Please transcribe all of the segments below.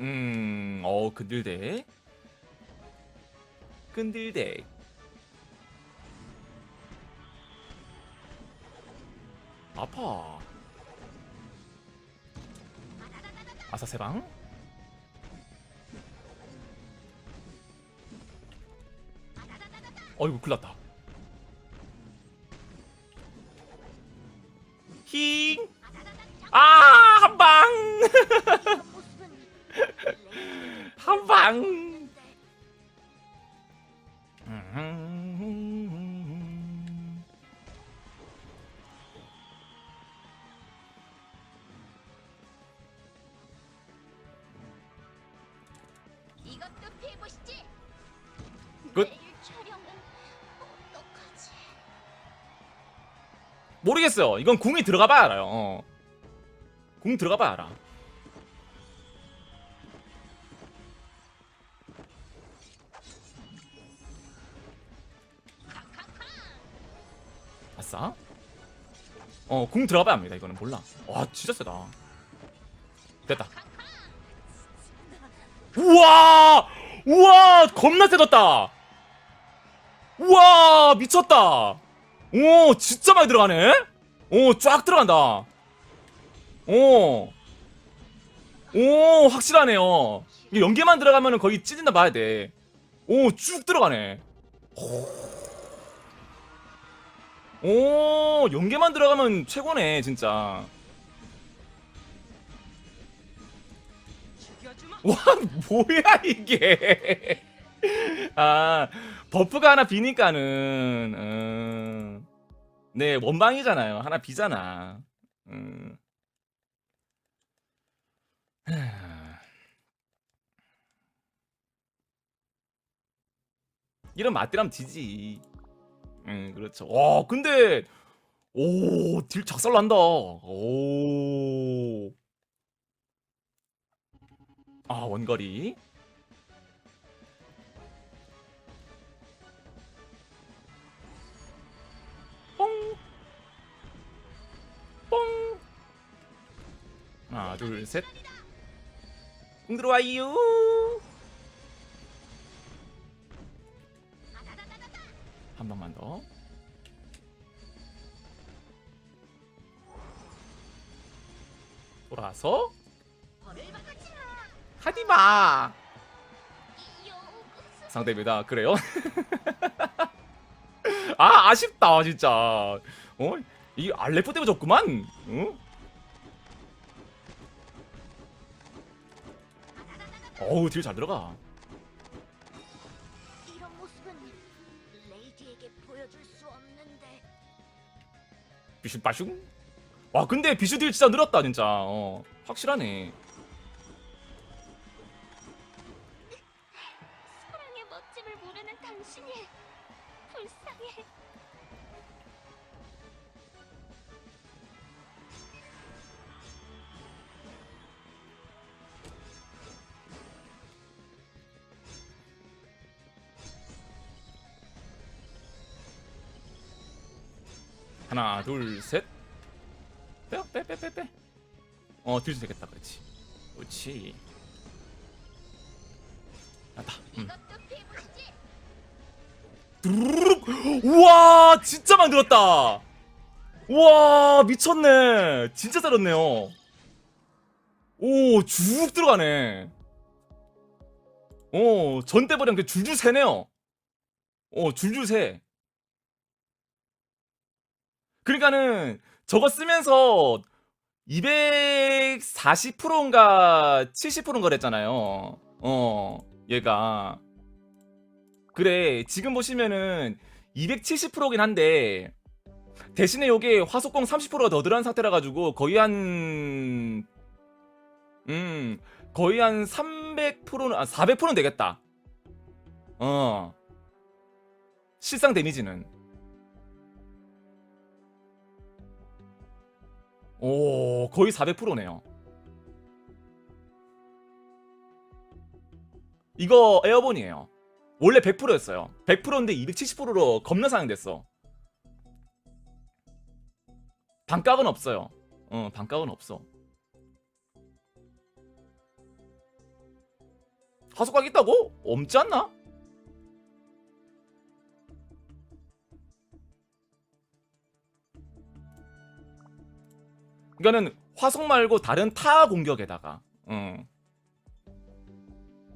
음, 어, 근들대. 근들대. 아파. 아사세방. 어이구, 큰일 났다. 힝! 아, 한 방! 한 방! 음. 이것도 피해보시지. 끝. 내일 촬영은 어떡하지? 모르겠어요. 이건 궁이 들어가 봐야 알아요. 어. 궁 들어가 봐야 알아. 아싸. 어, 궁 들어가 봐야 합니다. 이거는 몰라. 와, 진짜 세다. 됐다. 우와! 우와! 겁나 세졌다! 우와! 미쳤다! 오, 진짜 많이 들어가네? 오, 쫙 들어간다. 오. 오, 확실하네요. 이게 연계만 들어가면 거의 찢는다 봐야 돼. 오, 쭉 들어가네. 오, 연계만 들어가면 최고네, 진짜. 와, 뭐야, 이게. 아, 버프가 하나 비니까는, 음, 네, 원방이잖아요. 하나 비잖아. 음. 하. 이런 맛들하면 지지. 음, 그렇죠. 와, 근데, 오, 딜 작살 난다. 오. 아, 원거리. 뽕. 뽕. 하나, 둘, 셋. 공 들어와요. 방만 더. 돌아서 하디마 상대입니다. 그래요? 아 아쉽다 진짜. 어? 이 알레포 때문에 졌구만. 어? 어우 딜 잘 들어가. 비슈 빠슝. 와 근데 비슈 딜 진짜 늘었다 진짜. 어 확실하네. 사랑의 멋짐을 모르는 당신이 불쌍해. 하나 둘 셋. 빼요 빼빼 빼 빼. 어 딜도 되겠다 그렇지. 그렇지. 나다. 음. 두루룩. 우와 진짜 만들었다. 우와 미쳤네. 진짜 잘했네요. 오쭉 들어가네. 오 전대버량 그 줄줄 새네요. 오 줄줄 새. 그러니까는 저거 쓰면서 240%인가 70%인가 그랬잖아요. 어, 얘가. 그래, 지금 보시면은 270%긴 한데, 대신에 요게 화속공 30%가 더 들어간 상태라 가지고 거의 한, 음, 거의 한 300%는, 아, 400%는 되겠다. 어. 실상 데미지는. 오, 거의 400%네요. 이거 에어본이에요. 원래 100%였어요. 100%인데 270%로 겁나 상향됐어. 반값은 없어요. 어, 반값은 없어. 화속각 있다고? 없지 않나? 이거는 화속 말고 다른 타 공격에다가 음.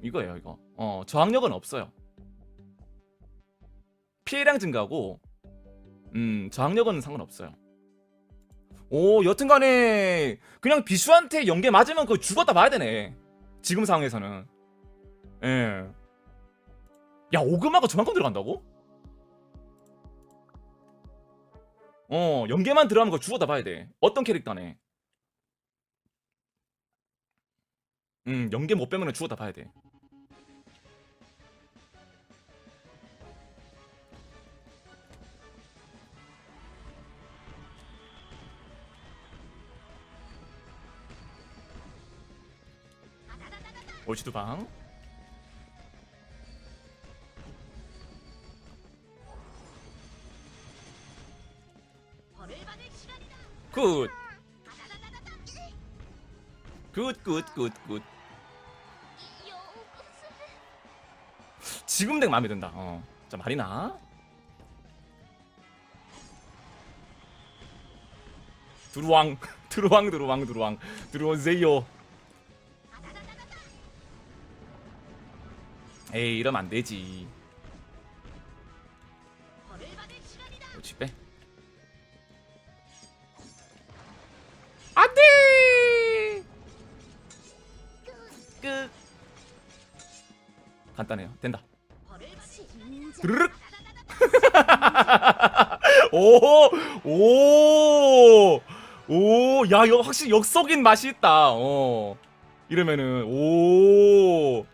이거예요 이거. 어 저항력은 없어요. 피해량 증가고 음 저항력은 상관없어요. 오 여튼간에 그냥 비슈한테 연계 맞으면 그거 죽었다 봐야 되네. 지금 상황에서는. 예야 오그마가 저만큼 들어간다고? 어 연계만 들어가면 그거 죽었다 봐야 돼. 어떤 캐릭터네 음 연계 못 빼면 죽었다 봐야 돼. 올치두방 굿 굿, 굿, 굿, 굿. 지금 덱 마음에 든다. 어. 자, 마리나. 두루왕, 두루왕, 두루왕, 두루왕. 들어오세요. 에이, 이러면 안 되지. 벌을 안 돼! 끝. 간단해요. 된다. 드르륵. 오, 오, 오, 야, 이거 확실히 역속인 맛이 있다. 어, 이러면은 오,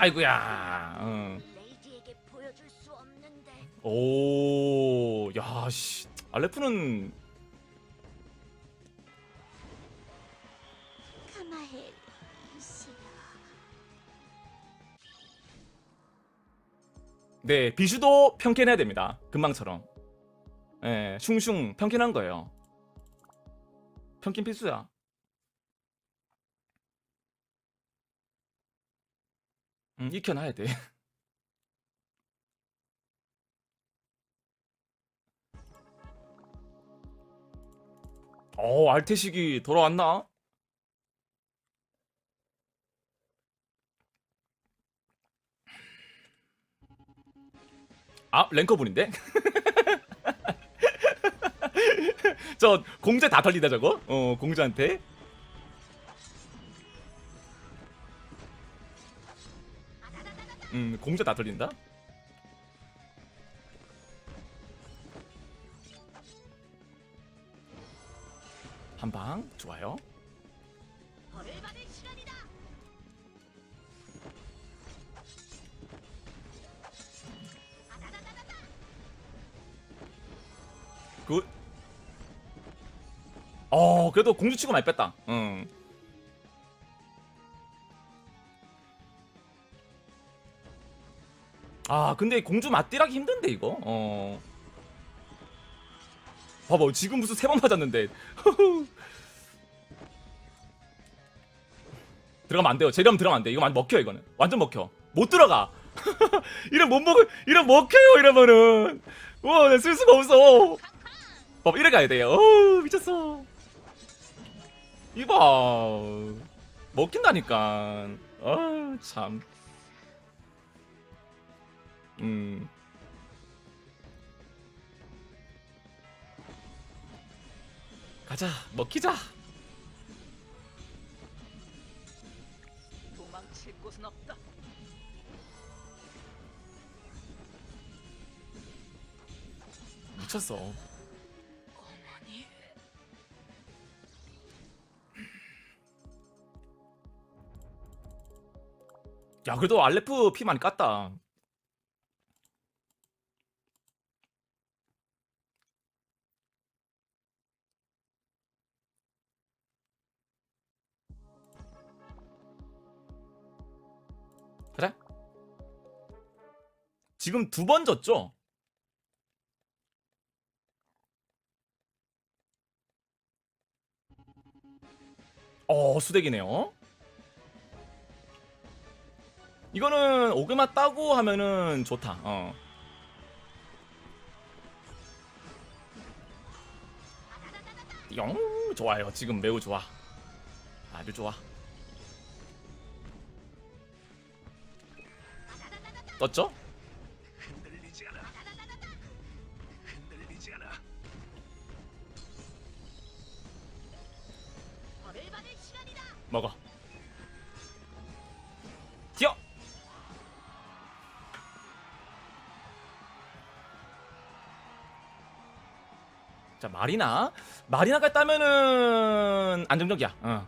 아이고야, 응. 레이디에게 보여줄 수 없는데. 오, 야, 씨, 알레프는 카마헬. 네, 비슈도 편캔해야 됩니다. 금방처럼. 예, 슝슝 편캔한 거예요. 편캔 필수야. 음, 익혀놔야 돼. 어, 알태식이 돌아왔나? 아, 랭커분인데? 저 공제 다 털리다 저거? 어, 공주한테. 음, 공제 다 털린다. 한방 좋아요. 굿. 어, 그래도 공주 치고 많이 뺐다. 응. 근데 공주 맞디라기 힘든데 이거. 어. 봐봐, 지금 무슨 세 번 맞았는데. 들어가면 안 돼요. 재렴 들어가면 안 돼. 이거 먹혀 이거는. 완전 먹혀. 못 들어가. 이런 못 먹을, 이런 먹혀요 이러면은. 와, 내가 쓸 수가 없어. 봐봐, 이래 가야 돼요. 어, 미쳤어. 이봐. 먹힌다니까. 아, 참. 음. 가자, 먹히자. 도망칠 곳은 없다. 미쳤어. 어머니. 야, 그래도 알레프 피 많이 깠다. 지금 두 번 졌죠? 어 수덱이네요 이거는 오그마 따고 하면은 좋다 어. 영 좋아요 지금 매우 좋아 아주 좋아 떴죠? 먹어. 튀어. 자 마리나 마리나가 따면은 안정적이야. 어.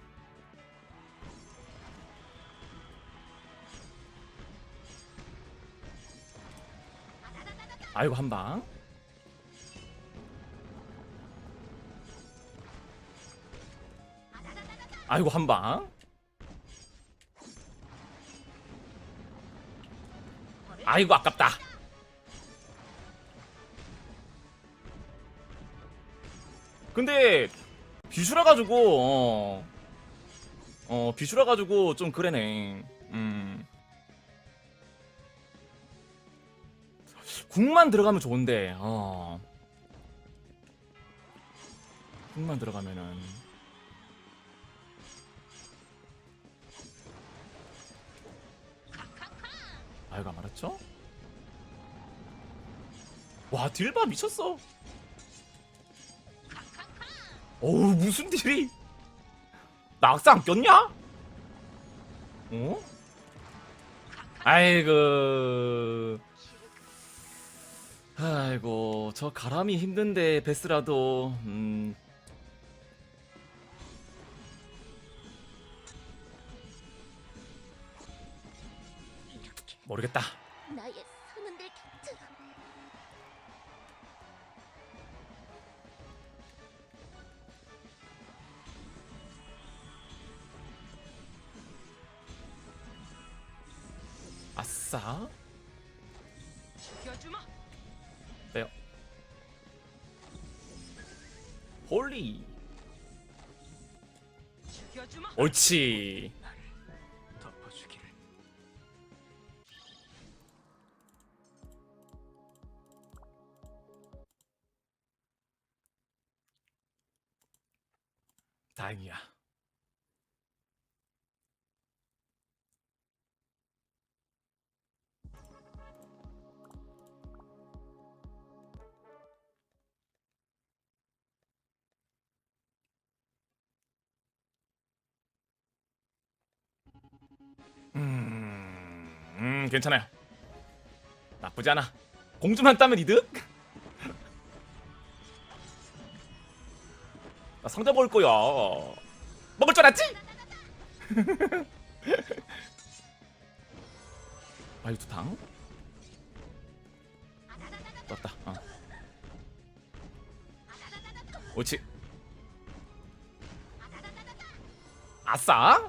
아이고 한 방. 아이고 한 방. 아이고 아깝다. 근데 비슈라 가지고 어, 어 비슈라 가지고 좀 그래네. 음. 국만 들어가면 좋은데. 어. 국만 들어가면은 말았죠? 와 딜바 미쳤어. 어우 무슨 딜이? 나 악사 안 꼈냐? 어? 아이고. 아이고 저 가람이 힘든데 베스라도 음. 모르겠다. 아싸. 빼요. 홀리. 옳지. 다행이야. 괜찮아요. 나쁘지 않아. 공주만 따면 이득? 나 상자 먹을 거야. 먹을 줄 알았지? 아이두 탕. 떴다. 어. 옳지. 아싸.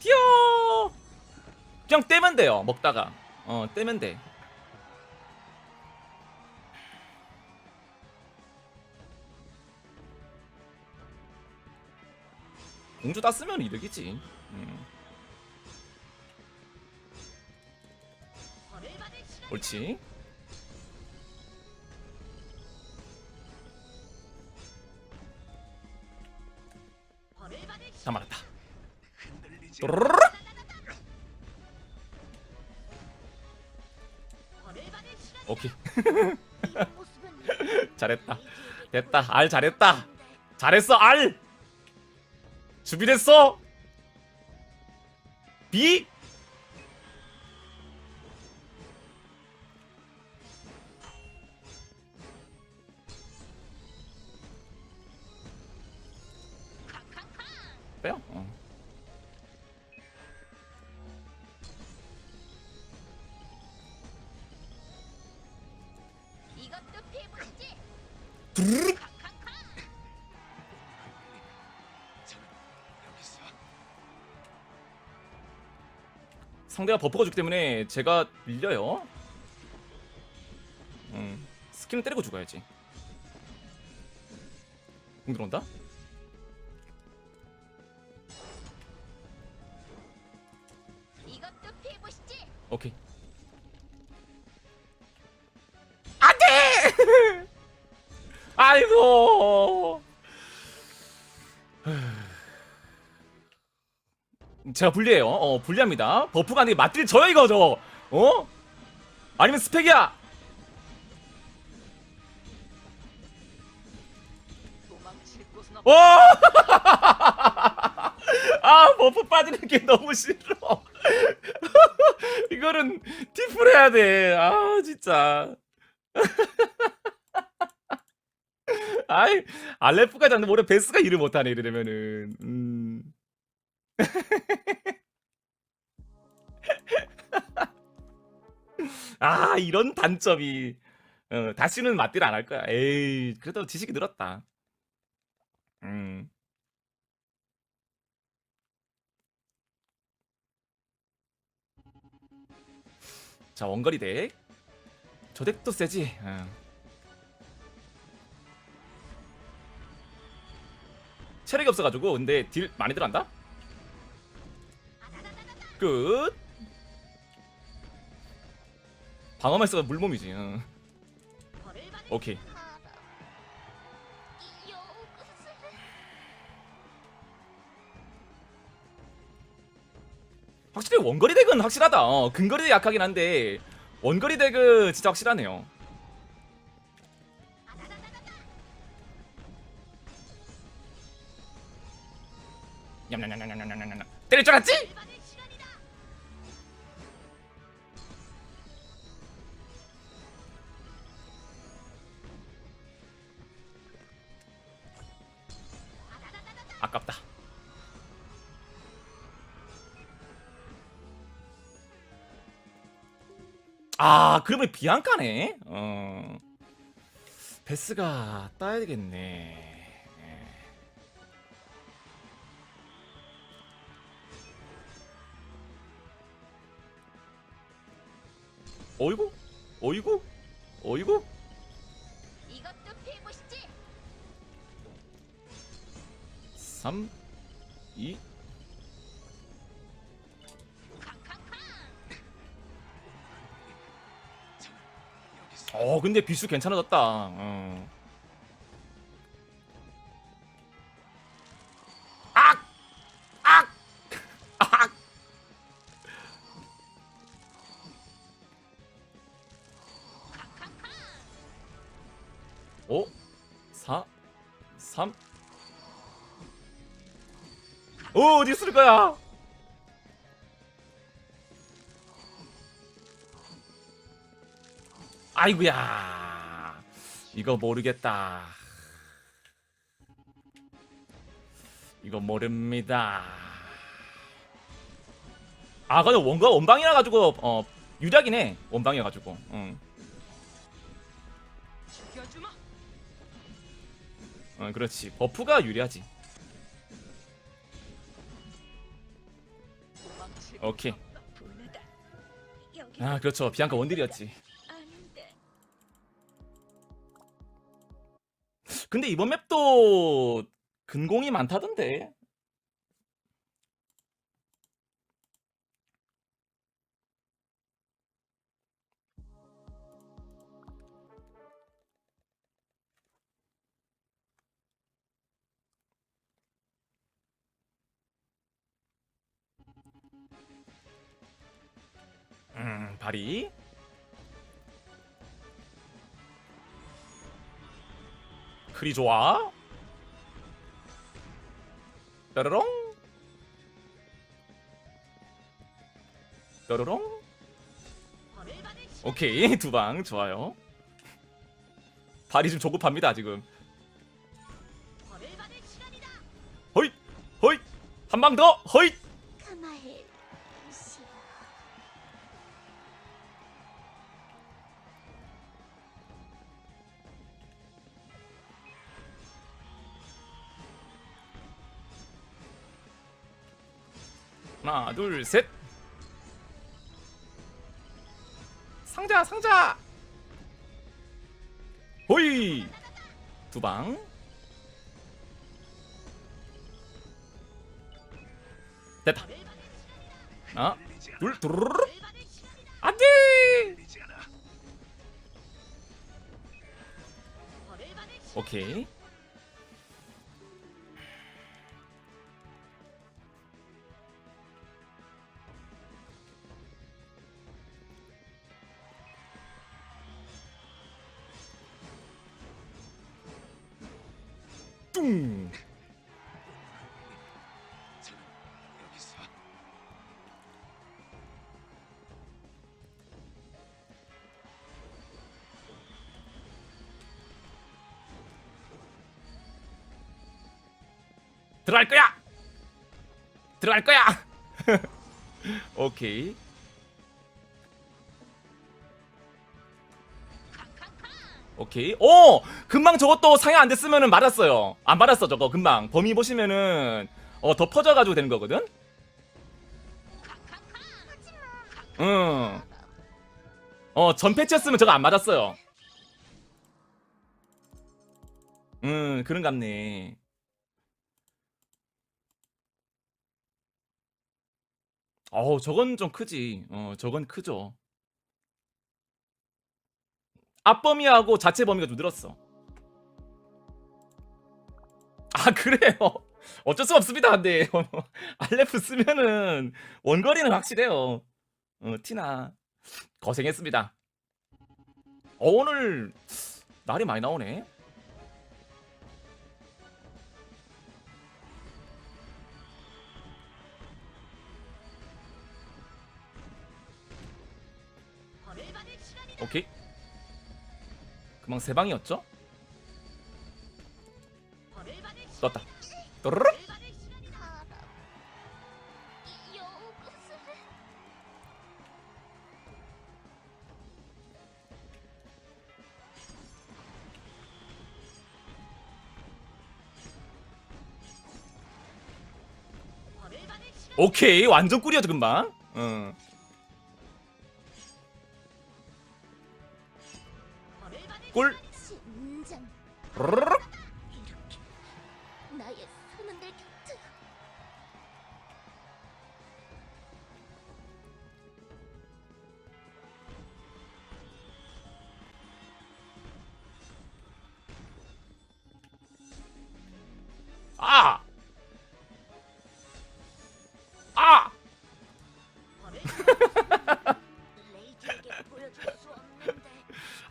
튀어. 그냥 떼면 돼요. 먹다가. 어, 떼면 돼. 공주 땄으면 이득이지. 음. 옳지. 다 말았다. 오케이. 잘했다. 됐다. 알 잘했다. 잘했어. 알. 준비됐어. 비. 상대가 버퍼가 죽기 때문에 제가 밀려요. 음, 스킬은 때리고 죽어야지. 공 들어온다. 오케이 아이고 제가 불리해요 어 불리합니다 버프가 아니라 맞딜 져요 이거 저 어? 아니면 스펙이야 없다. 와! 아 버프 빠지는 게 너무 싫어. 이거는 팁을 해야 돼. 아 진짜. 아이 알레프까지 왔는데 올해 베스가 일을 못하네 이러면은. 음. 아 이런 단점이. 어, 다시는 맞딜 안할 거야. 에이 그래도 지식이 늘었다. 음. 자 원거리 덱. 저 덱도 세지. 어. 체력이 없어가지고 근데 딜 많이 들어간다. 끝. 방어만 있어도 물몸이지. 받을 오케이. 확실히 원거리 덱은 확실하다. 어, 근거리 덱 약하긴 한데 원거리 덱은 진짜 확실하네요. 냠냠냠냠냠냠냠 때릴 줄 알았지? 아깝다. 아, 그러면 비앙카네. 어. 베스가 따야 되겠네. 어이구? 어이구? 어이구? 이것도 피해보시지. 3 2 캉캉캉. 여기서 어 근데 비수 괜찮아졌다. 어. 오, 어디 쓸 거야? 아이구야. 이거 모르겠다. 이거 모릅니다. 아, 근데 원가 원방이라 가지고 어 유리하긴 해. 원방이라 가지고. 응. 어, 그렇지. 버프가 유리하지. 오케이. 아, 그렇죠. 비앙카 원딜이었지. 근데 이번 맵도 근공이 많다던데. 음, 발이. 크리 좋아. 받을 시 오케이 두 방 좋아요. 발이 좀 조급합니다 지금. 허이 허이 한방 더 허이. 하나 둘 셋. 상자 상자. 호이. 두방. 됐다. 하나 둘 두루루루. 안돼! 오케이. 들어갈 거야! 들어갈 거야! 오케이 오케이. 오! 금방 저것도 상향 안 됐으면은 맞았어요. 안 맞았어 저거. 금방. 범위 보시면은 어 더 퍼져가지고 되는 거거든? 응 어 전 패치였으면 저거 안 맞았어요. 음 그런갑네. 어우 저건 좀 크지. 어 저건 크죠 앞범위하고 자체 범위가 좀 늘었어. 아 그래요. 어쩔 수 없습니다. 근데 알레프 쓰면은 원거리는 확실해요. 어, 티나 고생했습니다. 어, 오늘 날이 많이 나오네. 오케이. 금방 세 방이었죠? 떴다. 시간. 오케이 완전 꿀이었죠 금방. 응.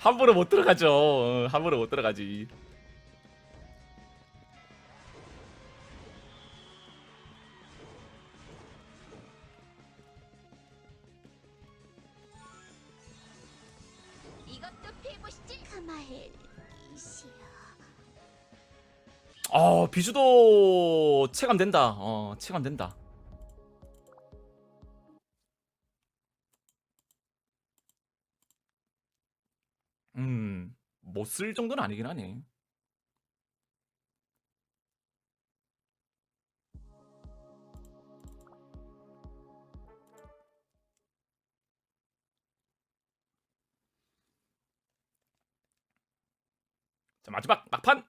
함부로 못 들어가죠. 어, 함부로 못 들어가지. 이것도 피해보시지 카마엘 이시야 어 비주도 체감된다. 어 체감된다. 쓸 정도는 아니긴 하네. 자 마지막 막판.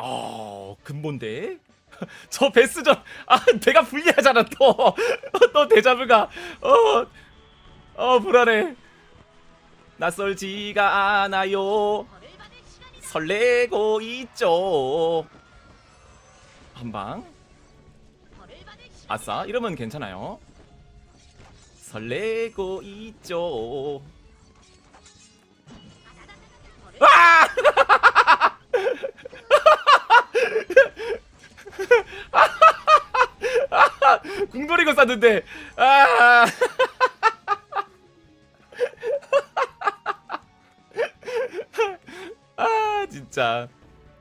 어 근본데 저 베스전 아 배가 불리하잖아 또 또 대자뷰가 어어 불안해 낯설지가 않아요. 설레고 있죠. 한방. 아싸 이러면 괜찮아요. 설레고 있죠. 아! 궁돌이고 쌌는데. 아 아 진짜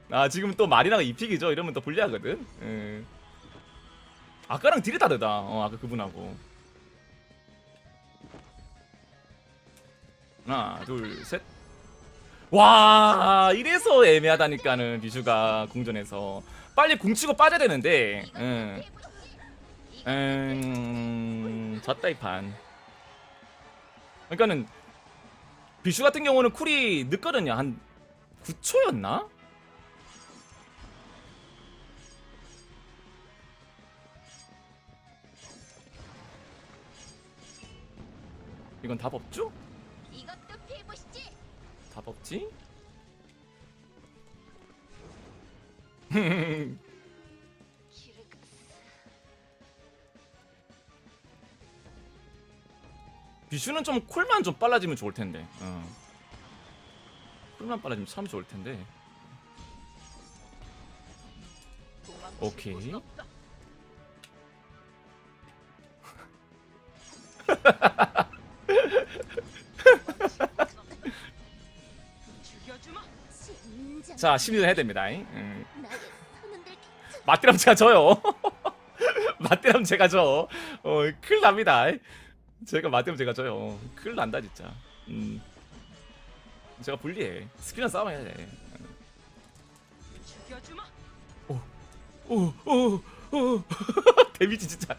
아 지금 또 마리나가 이픽이죠 이러면 또 불리하거든 예. 아까랑 딜이 다르다 어 아까 그분하고 하나 둘셋와 이래서 애매하다니까는 비슈가 궁전에서 빨리 궁치고 빠져야 되는데. 피해보시지 음, 졌다 이판. 그러니까는 비슈 같은 경우는 쿨이 늦거든요. 한 9초였나? 이건 답 없죠? 이것도 피해보시지. 답 없지? 비슈는 좀 콜만 좀 빨라지면 좋을 텐데. 어. 콜만 빨라지면 참 좋을 텐데. 오케이. 자, 심리를 해야 됩니다. 잉? 음. 맞대라면 제가 져요. 맞대라면 제가 져. 어, 큰일 납니다. 제가 맞대면 제가 져요. 큰일 난다 진짜. 음. 제가 불리해. 스킬이랑 싸움 해야 돼. 죽여주마. 오, 오, 오. 데미지 진짜.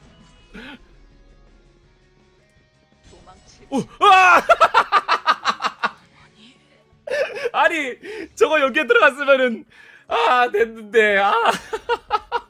오, 아! 아니, 저거 여기에 들어갔으면은 아 됐는데 아.